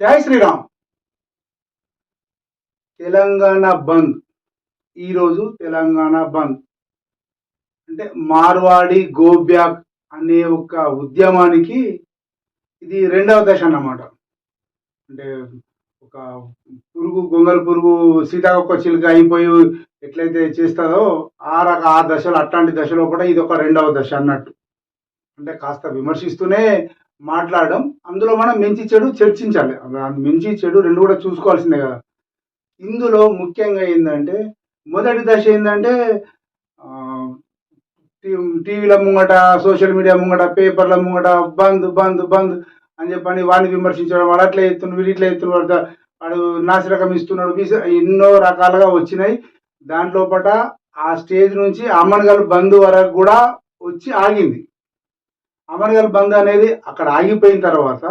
జై శ్రీరామ్. తెలంగాణ బంద్. ఈరోజు తెలంగాణ బంద్. అంటే మార్వాడి గోబ్యాక్ అనే ఒక ఉద్యమానికి ఇది రెండవ దశ అన్నమాట. అంటే ఒక పురుగు గొంగల్ పురుగు సీతాకొక్క చిలుక అయిపోయి ఎట్లయితే చేస్తుందో ఆ రక ఆ దశలో అట్లాంటి దశలో కూడా ఇది ఒక రెండవ దశ అన్నట్టు. అంటే కాస్త విమర్శిస్తూనే మాట్లాడడం అందులో మనం మంచి చెడు చర్చించాలి. మంచి చెడు రెండు కూడా చూసుకోవాల్సిందే కదా. ఇందులో ముఖ్యంగా ఏంటంటే మొదటి దశ ఏంటంటే టీవీల ముంగట సోషల్ మీడియా ముంగట పేపర్ల ముంగట బంద్ బంద్ బంద్ అని చెప్పని వాడిని విమర్శించడం వాడు అట్లా ఎత్తున్నాడు వీడు ఇట్లా ఎత్తున్నాడు వాడు వాడు నాసిరకం ఇస్తున్నాడు ఎన్నో రకాలుగా వచ్చినాయి. దాంట్లో పట ఆ స్టేజ్ నుంచి అమ్మనగల్ బంధు వరకు కూడా వచ్చి ఆగింది. అమరగల్ బంద్ అనేది అక్కడ ఆగిపోయిన తర్వాత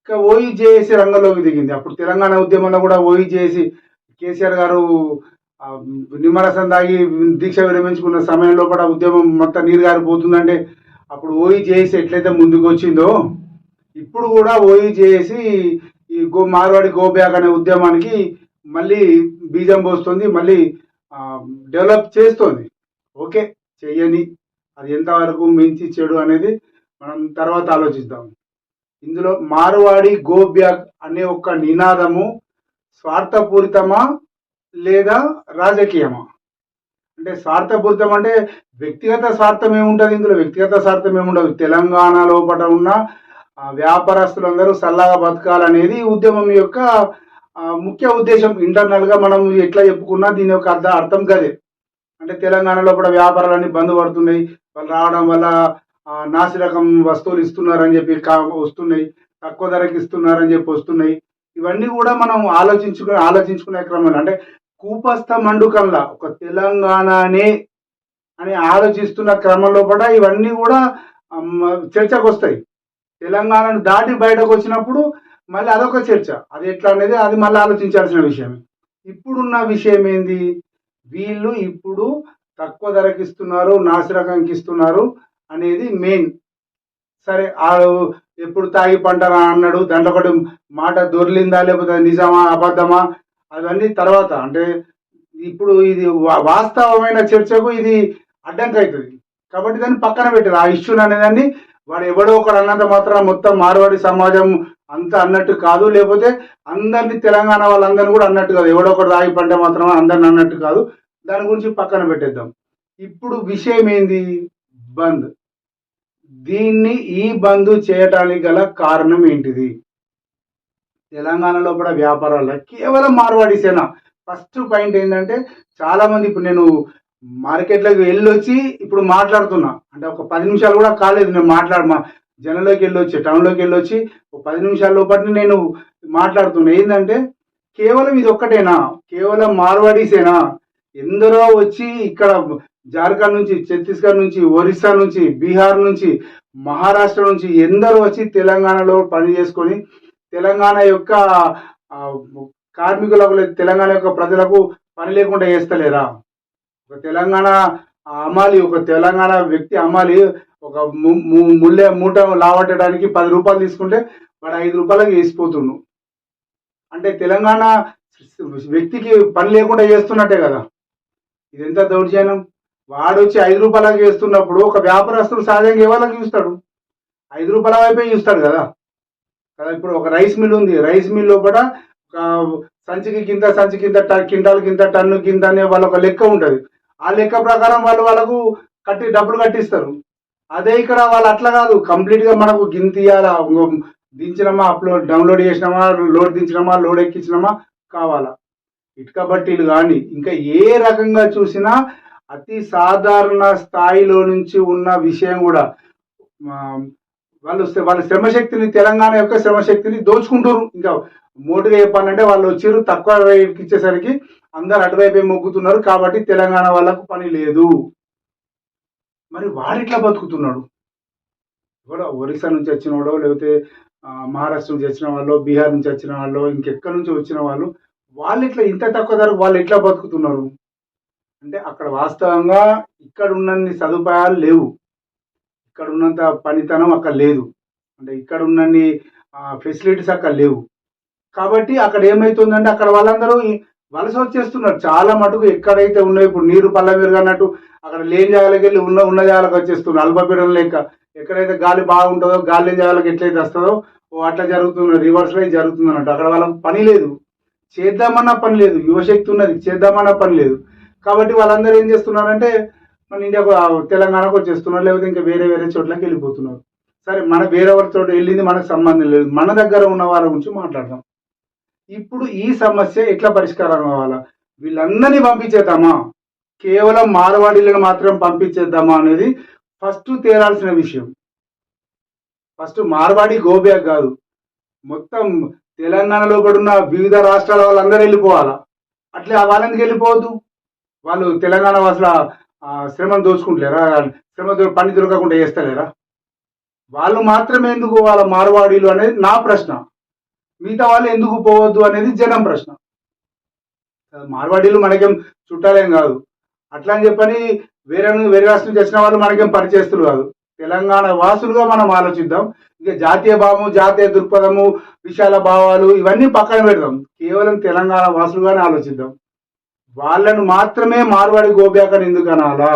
ఇంకా ఓఈజేఏసీ రంగంలోకి దిగింది. అప్పుడు తెలంగాణ ఉద్యమంలో కూడా ఓఈజేఏసీ కేసీఆర్ గారు నిమ్మరసం దాగి దీక్ష విరమించుకున్న సమయంలో కూడా ఉద్యమం మొత్తం నీరు గారిపోతుందంటే అప్పుడు ఓఈజేఏసీ ఎట్లయితే ముందుకు వచ్చిందో ఇప్పుడు కూడా ఓఈజేఏసీ ఈ గో మార్వాడి గోబ్యాగ్ అనే ఉద్యమానికి మళ్ళీ బీజం పోస్తుంది మళ్ళీ డెవలప్ చేస్తుంది. ఓకే చెయ్యని. అది ఎంతవరకు మించి చెడు అనేది మనం తర్వాత ఆలోచిద్దాం. ఇందులో మార్వాడి గోబ్యాక్ అనే ఒక నినాదము స్వార్థపూరితమా లేదా రాజకీయమా? అంటే స్వార్థపూరితం అంటే వ్యక్తిగత స్వార్థం ఏముంటుంది? ఇందులో వ్యక్తిగత స్వార్థం ఏముండదు. తెలంగాణ లోపల ఉన్న వ్యాపారస్తులందరూ సల్లాగా బతకాలనేది ఉద్యమం యొక్క ముఖ్య ఉద్దేశం. ఇంటర్నల్గా మనం ఎట్లా చెప్పుకున్నా దీని యొక్క అర్థ అర్థం కదే అంటే తెలంగాణలో కూడా వ్యాపారాలన్నీ బంద్ పడుతున్నాయి. వాళ్ళు రావడం వల్ల నాసి రకం వస్తువులు ఇస్తున్నారని చెప్పి కా వస్తున్నాయి తక్కువ ధరకి ఇస్తున్నారని చెప్పి వస్తున్నాయి. ఇవన్నీ కూడా మనం ఆలోచించుకునే ఆలోచించుకునే క్రమంలో అంటే కూపస్థ మండుకంలా ఒక తెలంగాణనే అని ఆలోచిస్తున్న క్రమంలో కూడా ఇవన్నీ కూడా చర్చకు వస్తాయి తెలంగాణను దాటి బయటకు వచ్చినప్పుడు మళ్ళీ అదొక చర్చ. అది ఎట్లా అనేది అది మళ్ళీ ఆలోచించాల్సిన విషయమే. ఇప్పుడున్న విషయం ఏంది? వీళ్ళు ఇప్పుడు తక్కువ ధరకి ఇస్తున్నారు నాసిరకంకి ఇస్తున్నారు. అనేది మెయిన్ సరే ఆ ఎప్పుడు తాగి పంటనా అన్నాడు దాంట్లో ఒకటి మాట దొర్లిందా లేకపోతే నిజమా అబద్ధమా అవన్నీ తర్వాత. అంటే ఇప్పుడు ఇది వా- వాస్తవమైన చర్చకు ఇది అడ్డంకి అవుతుంది కాబట్టి దాన్ని పక్కన పెట్టారు. ఆ ఇష్యూని అనేదాన్ని వాడు ఎవడో ఒకడు అన్నంత మాత్రం మొత్తం మార్వాడి సమాజం అంత అన్నట్టు కాదు లేకపోతే అందరినీ తెలంగాణ వాళ్ళందరినీ కూడా అన్నట్టు కాదు. ఎవడో ఒకడు తాగి పంట మాత్రం అందరిని అన్నట్టు కాదు. దాని గురించి పక్కన పెట్టేద్దాం. ఇప్పుడు విషయం ఏంది? బంద్. దీన్ని ఈ బంద్ చేయటానికి గల కారణం ఏంటిది? తెలంగాణలో కూడా వ్యాపారాల కేవలం మార్వాడి సేన. ఫస్ట్ పాయింట్ ఏంటంటే చాలా మంది ఇప్పుడు నేను మార్కెట్లోకి వెళ్ళొచ్చి ఇప్పుడు మాట్లాడుతున్నా. అంటే ఒక పది నిమిషాలు కూడా కాలేదు నేను మాట్లాడ జనంలోకి వెళ్ళొచ్చి టౌన్లోకి వెళ్ళొచ్చి ఒక పది నిమిషాల లోపల నేను మాట్లాడుతున్నా. ఏంటంటే కేవలం ఇది ఒక్కటేనా? కేవలం మార్వాడీసేనా ఎందరో వచ్చి ఇక్కడ జార్ఖండ్ నుంచి ఛత్తీస్గఢ్ నుంచి ఒరిస్సా నుంచి బీహార్ నుంచి మహారాష్ట్ర నుంచి ఎందరూ వచ్చి తెలంగాణలో పని చేసుకొని తెలంగాణ యొక్క కార్మికులకు తెలంగాణ యొక్క ప్రజలకు పని లేకుండా చేస్తలేరా? ఒక తెలంగాణ అమ్మాలి ఒక తెలంగాణ వ్యక్తి అమ్మాలి ఒక ము- మూట లావట్టడానికి పది రూపాయలు తీసుకుంటే వాడు ఐదు రూపాయలకి వేసిపోతుండు. అంటే తెలంగాణ వ్యక్తికి పని లేకుండా చేస్తున్నట్టే కదా. ఇది ఎంత దౌర్జన్యం? వాడు వచ్చి ఐదు రూపాయలకు చేస్తున్నప్పుడు ఒక వ్యాపారస్తుడు సహజంగా ఎవరికి చూస్తాడు? ఐదు రూపాయల వైపే చూస్తాడు కదా. కదా ఇప్పుడు ఒక రైస్ మిల్ ఉంది. రైస్ మిల్ లోపల ఒక సంచికి కింద సంచి కింద ట- క్వింటాల్ కింద టన్ను కింద అనే వాళ్ళ ఒక లెక్క ఉంటుంది. ఆ లెక్క ప్రకారం వాళ్ళు వాళ్ళకు కట్టి డబ్బులు కట్టిస్తారు. అదే ఇక్కడ వాళ్ళు అట్లా కాదు. కంప్లీట్గా మనకు గింతియాలా దించినమా? అప్లోడ్ డౌన్లోడ్ చేసినామా? లోడ్ దించినామా? లోడ్ ఎక్కించినామా? కావాలా. ఇటుక బట్టీలు కానీ ఇంకా ఏ రకంగా చూసినా అతి సాధారణ స్థాయిలో నుంచి ఉన్న విషయం కూడా వాళ్ళు వాళ్ళ శ్రమశక్తిని తెలంగాణ యొక్క శ్రమశక్తిని దోచుకుంటారు ఇంకా మోటుగా చెప్పాలంటే వాళ్ళు వచ్చారు తక్కువ రేటుకి ఇచ్చేసరికి అందరు అటువైపే మొగ్గుతున్నారు కాబట్టి తెలంగాణ వాళ్ళకు పని లేదు. మరి వాడిట్లా బతుకుతున్నాడు? కూడా ఒరిస్సా నుంచి వచ్చిన వాడో లేకపోతే మహారాష్ట్ర నుంచి వచ్చిన వాళ్ళు బీహార్ నుంచి వచ్చిన వాళ్ళు ఇంకెక్కడి నుంచి వచ్చిన వాళ్ళు వాళ్ళు ఇట్లా ఇంత తక్కువ ధరకు వాళ్ళు ఎట్లా బతుకుతున్నారు? అంటే అక్కడ వాస్తవంగా ఇక్కడ ఉన్నన్ని సదుపాయాలు లేవు. ఇక్కడ ఉన్నంత పనితనం అక్కడ లేదు. అంటే ఇక్కడ ఉన్నన్ని ఫెసిలిటీస్ అక్కడ లేవు. కాబట్టి అక్కడ ఏమవుతుందంటే అక్కడ వాళ్ళందరూ వలస వచ్చేస్తున్నారు. చాలా మటుకు ఎక్కడైతే ఉన్నాయో ఇప్పుడు నీరు పల్ల మీరు అన్నట్టు అక్కడ లేని జాగాలకు వెళ్ళి ఉన్న ఉన్న జాగాలకు వచ్చేస్తున్నారు. అల్పపీడనం లేక ఎక్కడైతే గాలి బాగుంటుందో గాలి లేని జాగాలకు ఎట్లయితే వస్తుందో ఓ అట్లా జరుగుతుంది రివర్స్లో జరుగుతుంది అన్నట్టు అక్కడ వాళ్ళకి పని లేదు. చేద్దామన్నా పని లేదు. యువశక్తి ఉన్నది. చేద్దామన్నా పని లేదు. కాబట్టి వాళ్ళందరూ ఏం చేస్తున్నారంటే మన ఇండియాకు తెలంగాణకు వచ్చేస్తున్నారు లేకపోతే ఇంకా వేరే వేరే చోట్లకి వెళ్ళిపోతున్నారు. సరే మన వేరే చోట వెళ్ళింది మనకు సంబంధం లేదు. మన దగ్గర ఉన్న వాళ్ళ గురించి మాట్లాడదాం. ఇప్పుడు ఈ సమస్య ఎట్లా పరిష్కారం కావాలా వీళ్ళందరినీ పంపించేద్దామా? కేవలం మారవాడీలను మాత్రం పంపించేద్దామా అనేది ఫస్ట్ తేలాల్సిన విషయం. ఫస్ట్ మార్వాడి గోబ్యాక్ కాదు. మొత్తం తెలంగాణలో కూడా ఉన్న వివిధ రాష్ట్రాల వాళ్ళందరూ వెళ్ళిపోవాలా? అట్లే వాళ్ళందుకు వెళ్ళిపోవద్దు? వాళ్ళు తెలంగాణ వాసుల శ్రమను దోచుకుంటలేరా? శ్రమ పని దొరకకుండా చేస్తలేరా? వాళ్ళు మాత్రమే ఎందుకు వాళ్ళ మార్వాడీలు అనేది నా ప్రశ్న. మిగతా వాళ్ళు ఎందుకు పోవద్దు అనేది జనం ప్రశ్న. మార్వాడీలు మనకేం చుట్టాలేం కాదు. అట్లా అని చెప్పని వేరే వేరే రాష్ట్రం చేసిన వాళ్ళు మనకేం పరిచేస్తులు కాదు. తెలంగాణ వాసులుగా మనం ఆలోచిద్దాం. ఇక జాతీయ భావము జాతీయ దృక్పథము విశాల భావాలు ఇవన్నీ పక్కన పెడదాం. కేవలం తెలంగాణ వాసులుగానే ఆలోచిద్దాం. వాళ్ళను మాత్రమే మార్వాడి గోబ్యాకని ఎందుకు అనాలా?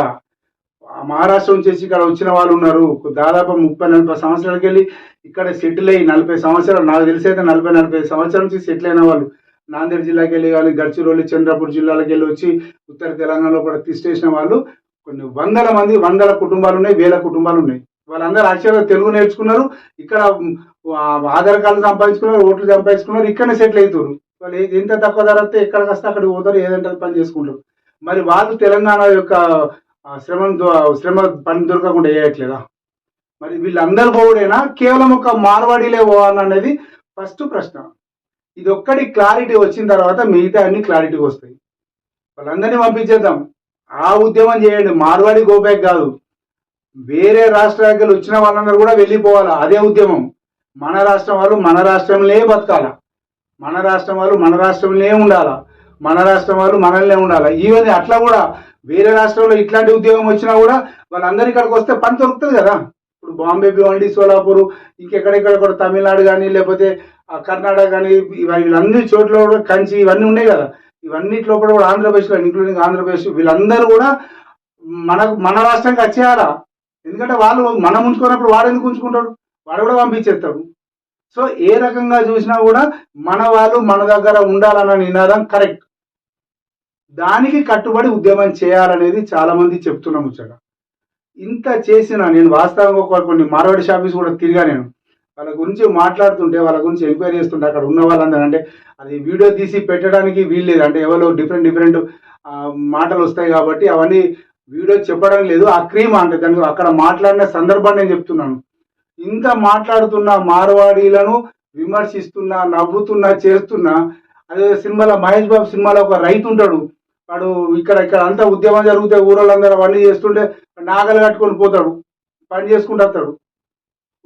మహారాష్ట్రం మహారాష్ట్ర నుంచి ఇక్కడ వచ్చిన వాళ్ళు ఉన్నారు. దాదాపు ముప్పై నలభై సంవత్సరాలకి వెళ్ళి ఇక్కడ సెటిల్ అయ్యి నలభై సంవత్సరాలు నాకు తెలిసి అయితే నలభై నలభై సంవత్సరాల నుంచి సెటిల్ అయిన వాళ్ళు. నాందేడ్ జిల్లాకి వెళ్ళి కానీ గడ్చిరోలి చంద్రపూర్ జిల్లాలకు వెళ్ళి వచ్చి ఉత్తర తెలంగాణలో కూడా తిష్టేసిన వాళ్ళు కొన్ని వందల మంది వందల కుటుంబాలు ఉన్నాయి వేల కుటుంబాలు ఉన్నాయి. వాళ్ళందరూ ఆశ్చర్యంగా తెలుగు నేర్చుకున్నారు. ఇక్కడ ఆధార్ కార్డు సంపాదించుకున్నారు ఓట్లు సంపాదించుకున్నారు ఇక్కడనే సెటిల్ అవుతారు వాళ్ళు ఎంత తక్కువ ధర వస్తే ఎక్కడికి వస్తే అక్కడికి పోతారు ఏదంటే అది పని చేసుకుంటారు. మరి వాళ్ళు తెలంగాణ యొక్క శ్రమ శ్రమ పని దొరకకుండా వేయట్లేదా మరి వీళ్ళందరూ పోవుడేనా? కేవలం ఒక మార్వాడీలే పోవాలనేది అనేది ఫస్ట్ ప్రశ్న. ఇది ఒక్కటి క్లారిటీ వచ్చిన తర్వాత మిగతా అన్ని క్లారిటీకి వస్తాయి. వాళ్ళందరినీ పంపించేద్దాం. ఆ ఉద్యమం చేయండి. మార్వాడి గోబ్యాక్ కాదు. వేరే రాష్ట్రాలకు వచ్చిన వాళ్ళందరూ కూడా వెళ్ళిపోవాలి? అదే ఉద్యమం. మన రాష్ట్రం వాళ్ళు మన రాష్ట్రంలో బతకాల? మన రాష్ట్రం వాళ్ళు మన రాష్ట్రంలో ఉండాలా? మన రాష్ట్రం వాళ్ళు మనల్నే ఉండాలా? ఈవెన్ అట్లా కూడా వేరే రాష్ట్రంలో ఇట్లాంటి ఉద్యోగం వచ్చినా కూడా వాళ్ళందరి ఇక్కడికి వస్తే పని దొరుకుతుంది కదా? ఇప్పుడు బాంబే భివండి సోలాపూర్ ఇంకెక్కడెక్కడ కూడా తమిళనాడు కానీ లేకపోతే ఆ కర్ణాటక కానీ వీళ్ళన్ని చోట్ల కూడా కంచి ఇవన్నీ ఉన్నాయి కదా? ఇవన్నిట్లో కూడా కూడా ఆంధ్రప్రదేశ్లో ఇంక్లూడింగ్ ఆంధ్రప్రదేశ్ వీళ్ళందరూ కూడా మనకు మన రాష్ట్రానికి వచ్చేయాలా? ఎందుకంటే వాళ్ళు మనం ఉంచుకున్నప్పుడు వాడు ఎందుకు ఉంచుకుంటాడు? వాడు కూడా పంపించేస్తాడు. సో ఏ రకంగా చూసినా కూడా మన వాళ్ళు మన దగ్గర ఉండాలన్న నినాదం కరెక్ట్. దానికి కట్టుబడి ఉద్యమం చేయాలనేది చాలా మంది చెప్తున్న ముచ్చట. ఇంత చేసిన నేను వాస్తవంగా ఒక కొన్ని మార్వాడి షాపీస్ కూడా తిరిగా నేను. వాళ్ళ గురించి మాట్లాడుతుంటే వాళ్ళ గురించి ఎంక్వైరీ చేస్తుంటే అక్కడ ఉన్న వాళ్ళందరూ అంటే అది వీడియో తీసి పెట్టడానికి వీల్లేదు అంటే ఎవరో డిఫరెంట్ డిఫరెంట్ మాటలు వస్తాయి కాబట్టి అవన్నీ వీడియో చెప్పడం లేదు. ఆ క్రీమ్ అంటే దానికి అక్కడ మాట్లాడిన సందర్భాన్ని నేను చెప్తున్నాను. ఇంత మాట్లాడుతున్న మార్వాడీలను విమర్శిస్తున్నా నవ్వుతున్నా చేస్తున్నా అదే సినిమాలో మహేష్ బాబు సినిమాలో ఒక రైతు ఉంటాడు. వాడు ఇక్కడ ఇక్కడ అంతా ఉద్యమం జరిగితే ఊరోళ్ళందరూ అవన్నీ చేస్తుంటే నాగలు కట్టుకొని పోతాడు పని చేసుకుంటూ వస్తాడు.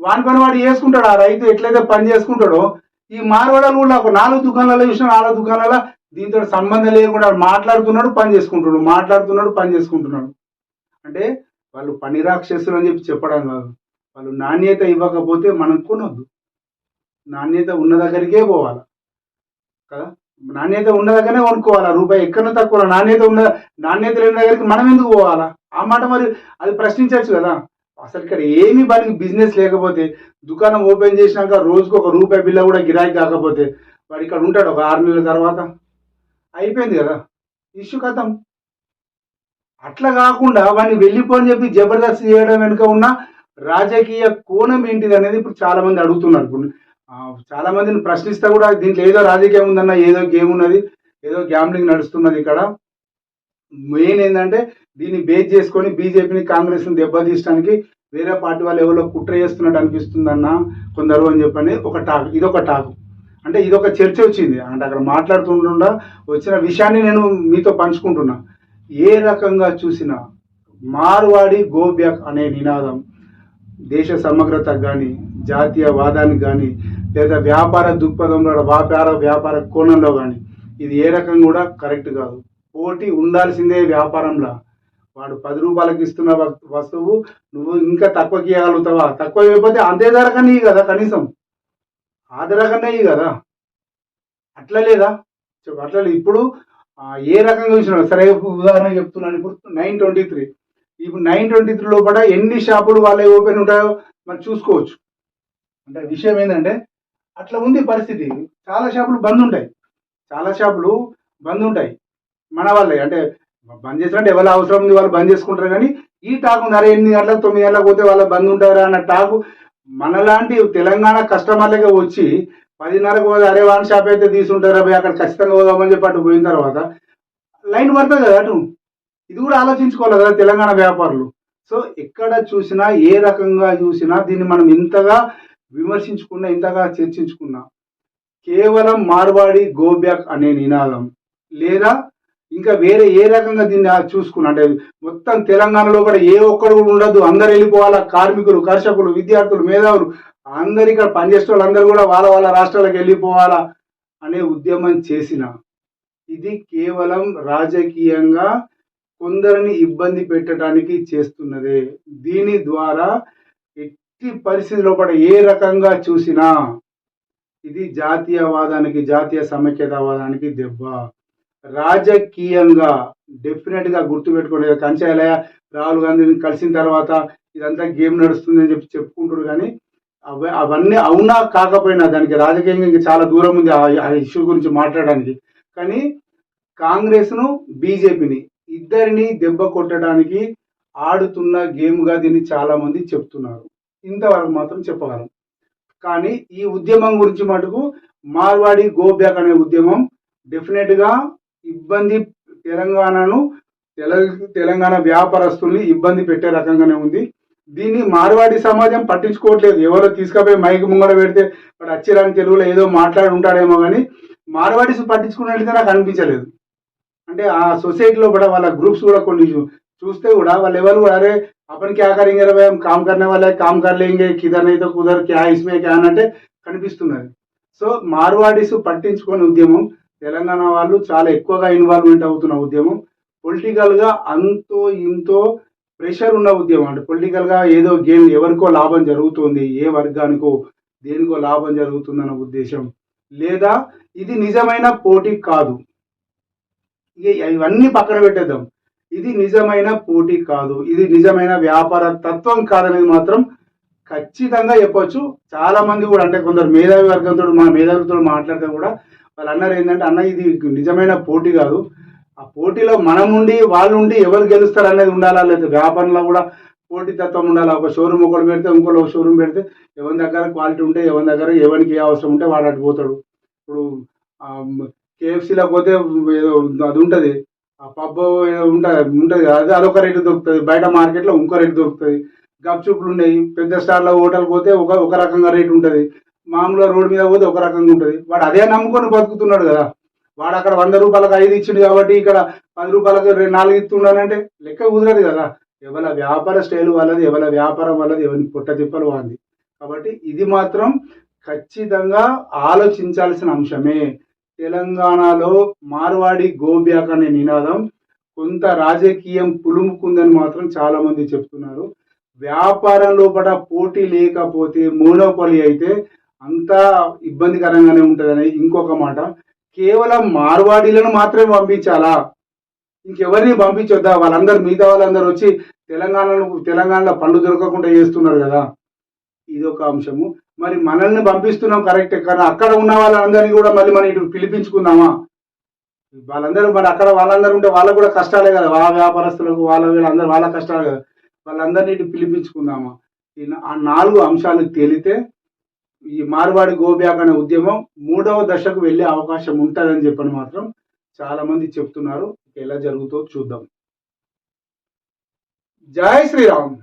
వాని పని వాడు చేసుకుంటాడు ఆ రైతు ఎట్లయితే పని చేసుకుంటాడో ఈ మార్వాడలు కూడా ఒక నాలుగు దుకాణాలు చూసిన నాలుగు దుకాణాల దీంతో సంబంధం లేకుండా మాట్లాడుతున్నాడు పని చేసుకుంటున్నాడు మాట్లాడుతున్నాడు పని చేసుకుంటున్నాడు. అంటే వాళ్ళు పని రాక్షసులు అని చెప్పి చెప్పడం కాదు. వాళ్ళు నాణ్యత ఇవ్వకపోతే మనం కొనొద్దు. నాణ్యత ఉన్న దగ్గరికే పోవాలి. కదా? నాణ్యత ఉన్న దగ్గరనే కొనుక్కోవాలా. రూపాయి ఎక్కడ తక్కువ నాణ్యత ఉన్న నాణ్యత లేని దగ్గరికి మనం ఎందుకు పోవాలా? ఆ మాట మరి అది ప్రశ్నించవచ్చు కదా? అసలు ఇక్కడ ఏమి వాడికి బిజినెస్ లేకపోతే దుకాణం ఓపెన్ చేసినాక రోజుకు ఒక రూపాయి బిల్ల కూడా గిరాకీ కాకపోతే వాడు ఇక్కడ ఉంటాడు ఒక ఆరు నెలల తర్వాత. అయిపోయింది కదా? ఇష్యూ కథం అట్లా కాకుండా వాడిని వెళ్ళిపోని చెప్పి జబర్దస్త్ చేయడం వెనుక ఉన్న రాజకీయ కోణం ఏంటిది అనేది ఇప్పుడు చాలా మంది అడుగుతున్నారు. ఇప్పుడు చాలా మందిని ప్రశ్నిస్తే కూడా దీంట్లో ఏదో రాజకీయం ఉందన్న ఏదో గేమ్ ఉన్నది ఏదో గ్యాంబ్లింగ్ నడుస్తున్నది ఇక్కడ. మెయిన్ ఏంటంటే దీన్ని బేస్ చేసుకొని బీజేపీని కాంగ్రెస్ని దెబ్బతీయడానికి వేరే పార్టీ వాళ్ళు ఎవరో కుట్ర చేస్తున్నట్టు అనిపిస్తుందన్న కొందరు అని చెప్పని ఒక టాక్ ఇదొక టాక్. అంటే ఇదొక చర్చ వచ్చింది. అంటే అక్కడ మాట్లాడుతుండగా వచ్చిన విషయాన్ని నేను మీతో పంచుకుంటున్నా. ఏ రకంగా చూసినా మార్వాడి గోబ్యాక్ అనే నినాదం దేశ సమగ్రతకు కానీ జాతీయ వాదానికి కానీ లేదా వ్యాపార దృక్పథంలో వ్యాపార వ్యాపార కోణంలో కానీ ఇది ఏ రకంగా కూడా కరెక్ట్ కాదు. పోటీ ఉండాల్సిందే వ్యాపారంలో. వాడు పది రూపాయలకి ఇస్తున్న వస్తు- వస్తువు నువ్వు ఇంకా తక్కువకి ఇవ్వగలుగుతావా తక్కువ ఇవ్వకపోతే అంతే ధర కన్నా కదా కనీసం. ఆ ధర కన్నా కదా. అట్లా లేదా? అట్లా లేదు. ఇప్పుడు ఏ రకంగా చూసినా సరే ఉదాహరణ చెప్తున్నాను. ఇప్పుడు నైన్ ట్వంటీ త్రీ. ఇప్పుడు నైన్ ట్వంటీ త్రీ లోపల ఎన్ని షాపులు వాళ్ళే ఓపెన్ ఉంటాయో మనం చూసుకోవచ్చు. అంటే విషయం ఏంటంటే అట్లా ఉంది పరిస్థితి. చాలా షాపులు బంద్ ఉంటాయి. చాలా షాపులు బంద్ ఉంటాయి. మన వాళ్ళే. అంటే బంద్ చేసినట్టు ఎవరి అవసరం ఉంది వాళ్ళు బంద్ చేసుకుంటారు కానీ ఈ టాక్ ఉంది. అరే ఎనిమిది గంటలకు తొమ్మిది గంటలకు పోతే వాళ్ళు బంద్ ఉంటారా అన్న టాకు మనలాంటి తెలంగాణ కస్టమర్లకే వచ్చి పదిన్నరకు పోతే అరే వాన్ షాప్ అయితే తీసుంటారా అక్కడ ఖచ్చితంగా పోదామని చెప్పి అటు పోయిన తర్వాత లైన్ పడుతుంది కదా అటు. ఇది కూడా ఆలోచించుకోవాలి కదా తెలంగాణ వ్యాపారులు. సో ఎక్కడ చూసినా ఏ రకంగా చూసినా దీన్ని మనం ఇంతగా విమర్శించుకున్నా ఇంతగా చర్చించుకున్నా కేవలం మార్వాడి గోబ్యాక్ అనే నినాదం. లేదా ఇంకా వేరే ఏ రకంగా దీన్ని చూసుకున్నా అంటే మొత్తం తెలంగాణలో కూడా ఏ ఒక్కడు కూడా ఉండదు. అందరు వెళ్ళిపోవాలా కార్మికులు కర్షకులు విద్యార్థులు మేధావులు. అందరు ఇక్కడ పనిచేసే వాళ్ళందరూ కూడా వాళ్ళ వాళ్ళ రాష్ట్రాలకు వెళ్ళిపోవాలా అనే ఉద్యమం చేసిన. ఇది కేవలం రాజకీయంగా కొందరిని ఇబ్బంది పెట్టడానికి చేస్తున్నదే. దీని ద్వారా ఎట్టి పరిస్థితిలో కూడా ఏ రకంగా చూసినా ఇది జాతీయవాదానికి జాతీయ సమైక్యతావాదానికి దెబ్బ. రాజకీయంగా డెఫినెట్గా గుర్తుపెట్టుకోలేదు కంచాలయ రాహుల్ గాంధీని కలిసిన తర్వాత ఇదంతా గేమ్ నడుస్తుంది అని చెప్పి చెప్పుకుంటారు కానీ అవన్నీ అవునా కాకపోయినా దానికి రాజకీయంగా ఇంకా చాలా దూరం ఉంది ఆ- ఇష్యూ గురించి మాట్లాడడానికి. కానీ కాంగ్రెస్ను బీజేపీని ఇద్దరిని దెబ్బ కొట్టడానికి ఆడుతున్న గేమ్గా దీన్ని చాలా మంది చెప్తున్నారు. ఇంతవరకు మాత్రం చెప్పగలం. కానీ ఈ ఉద్యమం గురించి మటుకు మార్వాడి గో బ్యాక్ అనే ఉద్యమం డెఫినెట్గా ఇబ్బంది తెలంగాణను తెలంగాణ వ్యాపారస్తుల్ని ఇబ్బంది పెట్టే రకంగానే ఉంది. దీన్ని మార్వాడి సమాజం పట్టించుకోవట్లేదు. ఎవరో తీసుకుపోయి మైక్ ముంగడ పెడితే వాడు అచ్చిరాని తెలుగులో ఏదో మాట్లాడి ఉంటాడేమో కానీ మార్వాడీస్ పట్టించుకున్నట్లయితే నాకు అనిపించలేదు. అంటే ఆ సొసైటీలో కూడా వాళ్ళ గ్రూప్స్ కూడా కొన్ని చూ- చూస్తే కూడా వాళ్ళు ఎవరు కూడా అరే अपन क्या करेंगे रे भाई हम काम करने वाले हैं, काम कर लेंगे किधर नहीं तो कुदर क्या इसमें क्या అంటే కనిపిస్తున్నది సో మార్వాడీస్ పట్టించుకునే ఉద్యమం తెలంగాణ వాళ్ళు చాలా ఎక్కువగా ఇన్వాల్వ్మెంట్ అవుతున్న ఉద్యమం పొలిటికల్ గా అంతో ఇంతో ప్రెషర్ ఉన్న ఉద్యమం అంటే పొలిటికల్ గా ఏదో గేమ్ ఎవరికో లాభం జరుగుతుంది ఏ వర్గానికో దేనికో లాభం జరుగుతుందన్న ఉద్దేశం లేదా ఇది నిజమైన పోటీ కాదు ఇక ఇవన్నీ పక్కన పెట్టేద్దాం. ఇది నిజమైన పోటీ కాదు. ఇది నిజమైన వ్యాపార తత్వం కాదనేది మాత్రం ఖచ్చితంగా చెప్పొచ్చు. చాలా మంది కూడా అంటే కొందరు మేధావి వర్గంతో మా మేధావితో మాట్లాడితే కూడా వాళ్ళు అన్నారు ఏంటంటే అన్న ఇది నిజమైన పోటీ కాదు. ఆ పోటీలో మనం ఉండి వాళ్ళు ఉండి ఎవరు గెలుస్తారు అనేది ఉండాలా? లేదా వ్యాపారంలో కూడా పోటీ తత్వం ఉండాలి? ఒక షోరూమ్ ఒకటి పెడితే ఇంకోటి ఒక షోరూమ్ పెడితే ఎవరి దగ్గర క్వాలిటీ ఉంటే ఎవరి దగ్గర ఎవరికి ఏ అవసరం ఉంటే వాడు అటు పోతాడు ఇప్పుడు కేఎఫ్సీలో పోతే ఏదో అది ఉంటుంది. ఆ పబ్బు ఏదో ఉంటుంది ఉంటుంది కదా అది అదొక రేటు దొరుకుతుంది. బయట మార్కెట్లో ఇంకో రేటు దొరుకుతుంది. గప్చుప్లు ఉన్నాయి. పెద్ద స్టార్లో హోటల్ పోతే ఒక ఒక రకంగా రేటు ఉంటుంది. మామూలుగా రోడ్డు మీద పోతే ఒక రకంగా ఉంటుంది. వాడు అదే నమ్ముకొని బతుకుతున్నాడు కదా. వాడు అక్కడ వంద రూపాయలకు ఐదు ఇచ్చిండు కాబట్టి ఇక్కడ పది రూపాయలకు రెండు నాలుగు ఇస్తున్నానంటే లెక్క కుదరదు కదా. ఎవరి వ్యాపార స్టైల్ వాళ్ళది ఎవరి వ్యాపారం వాళ్ళది ఎవరిని పుట్ట తిప్పలు వాళ్ళది. కాబట్టి ఇది మాత్రం ఖచ్చితంగా ఆలోచించాల్సిన అంశమే. తెలంగాణలో మార్వాడి గోబ్యాక్ అనే నినాదం కొంత రాజకీయం పులుముకుందని మాత్రం చాలా మంది చెప్తున్నారు. వ్యాపారం లోపల పోటీ లేకపోతే మోనోపలి అయితే అంతా ఇబ్బందికరంగానే ఉంటుందని ఇంకొక మాట. కేవలం మార్వాడీలను మాత్రమే పంపించాలా? ఇంకెవరిని పంపించొద్దా? వాళ్ళందరూ మిగతా వాళ్ళందరూ వచ్చి తెలంగాణలో తెలంగాణలో పండు దొరకకుండా చేస్తున్నారు కదా. ఇదొక అంశము. మరి మనల్ని పంపిస్తున్నాం కరెక్ట్. కానీ అక్కడ ఉన్న వాళ్ళందరినీ కూడా మళ్ళీ మనం ఇటు పిలిపించుకుందామా? వాళ్ళందరూ మరి అక్కడ వాళ్ళందరూ ఉంటే వాళ్ళకు కూడా కష్టాలే కదా. వాళ్ళ వ్యాపారస్తులకు వాళ్ళ వీళ్ళందరూ వాళ్ళ కష్టాలు కదా. వాళ్ళందరినీ ఇటు పిలిపించుకుందామా? ఈ ఆ నాలుగు అంశాలు తేలితే ఈ మార్వాడి గోబ్యాక్ అనే ఉద్యమం మూడవ దశకు వెళ్ళే అవకాశం ఉంటుందని చెప్పని మాత్రం చాలామంది చెప్తున్నారు. ఎలా జరుగుతో చూద్దాం. జై శ్రీరామ్.